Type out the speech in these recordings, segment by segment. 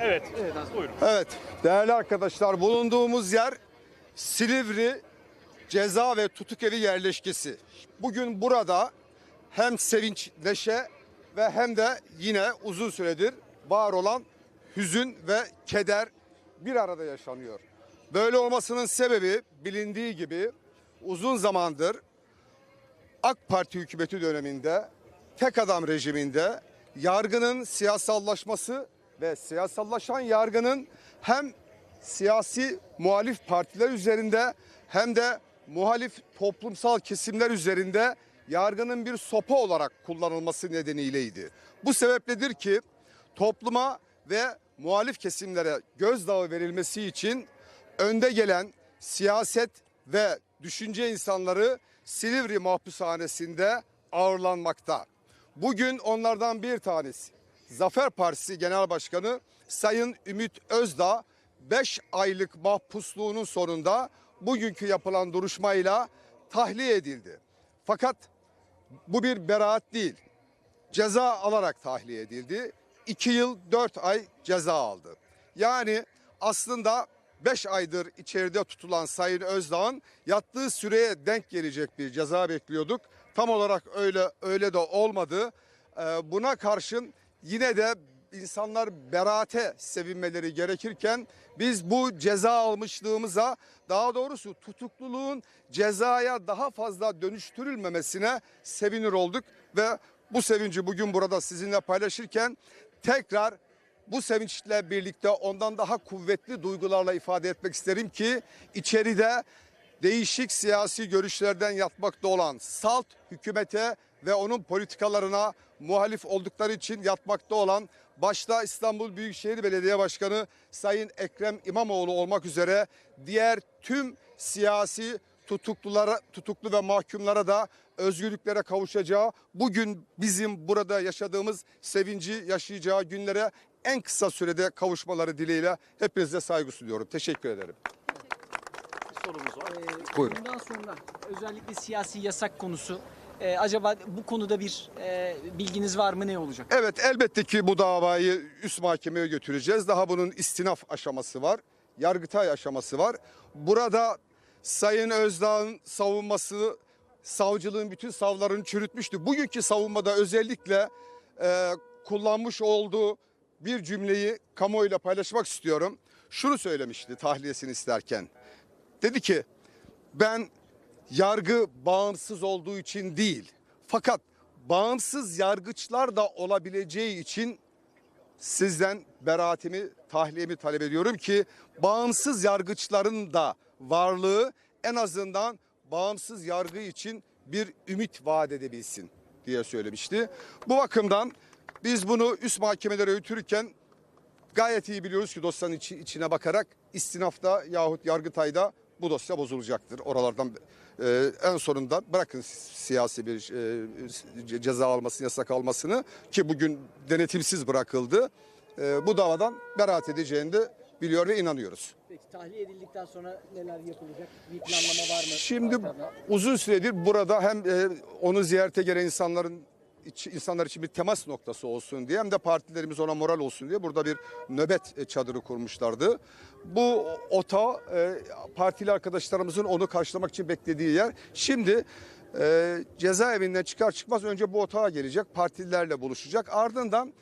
Evet. Buyurun. Evet değerli arkadaşlar bulunduğumuz yer Silivri Ceza ve Tutuk Evi yerleşkesi. Bugün burada hem sevinç, neşe ve hem de yine uzun süredir var olan hüzün ve keder bir arada yaşanıyor. Böyle olmasının sebebi bilindiği gibi uzun zamandır AK Parti hükümeti döneminde tek adam rejiminde yargının siyasallaşması ve siyasallaşan yargının hem siyasi muhalif partiler üzerinde hem de muhalif toplumsal kesimler üzerinde yargının bir sopa olarak kullanılması nedeniyleydi. Bu sebepledir ki topluma ve muhalif kesimlere gözdağı verilmesi için önde gelen siyaset ve düşünce insanları Silivri mahpushanesinde ağırlanmakta. Bugün onlardan bir tanesi Zafer Partisi Genel Başkanı Sayın Ümit Özdağ 5 aylık mahpusluğunun sonunda bugünkü yapılan duruşmayla tahliye edildi. Fakat bu bir beraat değil. Ceza alarak tahliye edildi. 2 yıl 4 ay ceza aldı. Yani aslında 5 aydır içeride tutulan Sayın Özdağ'ın yattığı süreye denk gelecek bir ceza bekliyorduk. Tam olarak öyle öyle de olmadı. Ee, Buna karşın yine de insanlar beraate sevinmeleri gerekirken biz bu ceza almışlığımıza daha doğrusu tutukluluğun cezaya daha fazla dönüştürülmemesine sevinir olduk ve bu sevinci bugün burada sizinle paylaşırken tekrar bu sevinçle birlikte ondan daha kuvvetli duygularla ifade etmek isterim ki içeride değişik siyasi görüşlerden yatmakta olan salt hükümete ve onun politikalarına muhalif oldukları için yatmakta olan başta İstanbul Büyükşehir Belediye Başkanı Sayın Ekrem İmamoğlu olmak üzere diğer tüm siyasi tutuklulara tutuklu ve mahkumlara da özgürlüklere kavuşacağı bugün bizim burada yaşadığımız sevinci yaşayacağı günlere en kısa sürede kavuşmaları dileğiyle hepinize saygı sunuyorum. Teşekkür ederim. Bir sorumuz var. Ee, Buyurun. Bundan sonra özellikle siyasi yasak konusu e, acaba bu konuda bir e, bilginiz var mı ne olacak? Evet elbette ki bu davayı üst mahkemeye götüreceğiz. Daha bunun istinaf aşaması var. Yargıtay aşaması var. Burada Sayın Özdağ'ın savunması savcılığın bütün savlarını çürütmüştü. Bugünkü savunmada özellikle e, kullanmış olduğu bir cümleyi kamuoyuyla paylaşmak istiyorum. Şunu söylemişti tahliyesini isterken. Dedi ki ben yargı bağımsız olduğu için değil fakat bağımsız yargıçlar da olabileceği için sizden beraatimi, tahliyemi talep ediyorum ki bağımsız yargıçların da varlığı en azından bağımsız yargı için bir ümit vaat edebilsin diye söylemişti. Bu bakımdan biz bunu üst mahkemelere götürürken gayet iyi biliyoruz ki dosyanın içi- içine bakarak istinafta yahut yargıtayda bu dosya bozulacaktır. Oralardan e, en sonunda bırakın siyasi bir e, ce- ceza almasını, yasak almasını ki bugün denetimsiz bırakıldı. E, bu davadan beraat edeceğini de biliyor ve inanıyoruz. Peki tahliye edildikten sonra neler yapılacak? Bir planlama var mı? Şimdi uzun süredir burada hem e, onu ziyarete gelen insanların insanlar için bir temas noktası olsun diye hem de partilerimiz ona moral olsun diye burada bir nöbet e, çadırı kurmuşlardı. Bu ota e, partili arkadaşlarımızın onu karşılamak için beklediği yer. Şimdi e, cezaevinden çıkar çıkmaz önce bu otağa gelecek partililerle buluşacak. Ardından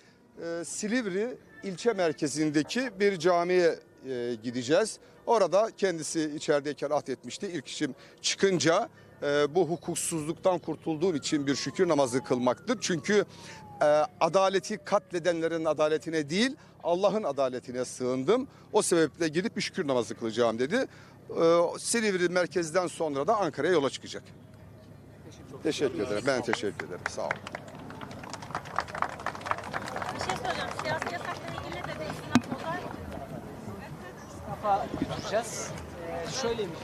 e, Silivri ilçe merkezindeki bir camiye gideceğiz. Orada kendisi içerideyken ahdetmişti. İlk işim çıkınca e, bu hukuksuzluktan kurtulduğum için bir şükür namazı kılmaktır. Çünkü e, adaleti katledenlerin adaletine değil Allah'ın adaletine sığındım. O sebeple gidip bir şükür namazı kılacağım dedi. E, Silivri merkezden sonra da Ankara'ya yola çıkacak. Teşekkür ederim. Ben teşekkür ederim. Sağ olun. Bir şey söyleyeceğim. Siyasi yasakla ilgili de istinaf bozar mı? Götüreceğiz. Ee, şöyleymiş.